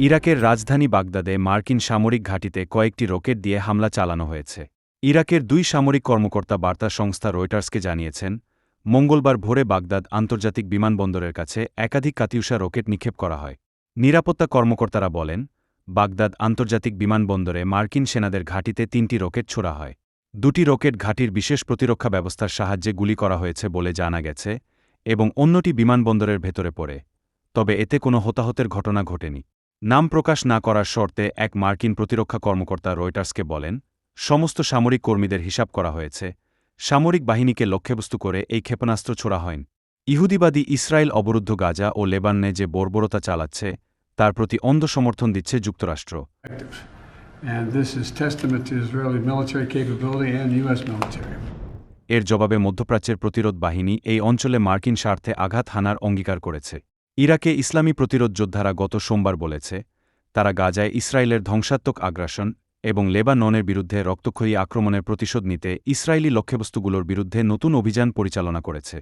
ইরাকের রাজধানী বাগদাদে মার্কিন সামরিক ঘাঁটিতে কয়েকটি রকেট দিয়ে হামলা চালানো হয়েছে। ইরাকের দুই সামরিক কর্মকর্তা বার্তা সংস্থা রয়টার্সকে জানিয়েছেন, মঙ্গলবার ভোরে বাগদাদ আন্তর্জাতিক বিমানবন্দরের কাছে একাধিক কাতিউষা রকেট নিক্ষেপ করা হয়। নিরাপত্তা কর্মকর্তারা বলেন, বাগদাদ আন্তর্জাতিক বিমানবন্দরে মার্কিন সেনাদের ঘাঁটিতে তিনটি রকেট ছোড়া হয়। দুটি রকেট ঘাঁটির বিশেষ প্রতিরক্ষা ব্যবস্থার সাহায্যে গুলি করা হয়েছে বলে জানা গেছে এবং অন্যটি বিমানবন্দরের ভেতরে পড়ে, তবে এতে কোনো হতাহতের ঘটনা ঘটেনি। নাম প্রকাশ না করার শর্তে এক মার্কিন প্রতিরক্ষা কর্মকর্তা রয়টার্সকে বলেন সমস্ত সামরিক কর্মীদের হিসাব করা হয়েছে। সামরিক বাহিনীকে লক্ষ্যবস্তু করে এই ক্ষেপণাস্ত্র ছোড়া হয়নি। ইহুদিবাদী ইসরায়েল অবরুদ্ধ গাজা ও লেবাননে যে বর্বরতা চালাচ্ছে তার প্রতি অন্ধ সমর্থন দিচ্ছে যুক্তরাষ্ট্র. এর জবাবে মধ্যপ্রাচ্যের প্রতিরোধ বাহিনী এই অঞ্চলে মার্কিন স্বার্থে আঘাত হানার অঙ্গীকার করেছে। ইরাকে ইসলামী প্রতিরোধ যোদ্ধারা গত সোমবার বলেছে, তারা গাজায় ইসরায়েলের ধ্বংসাত্মক আগ্রাসন এবং লেবাননের বিরুদ্ধে রক্তক্ষয়ী আক্রমণের প্রতিশোধ নিতে ইসরায়েলি লক্ষ্যবস্তুগুলোর বিরুদ্ধে নতুন অভিযান পরিচালনা করেছে.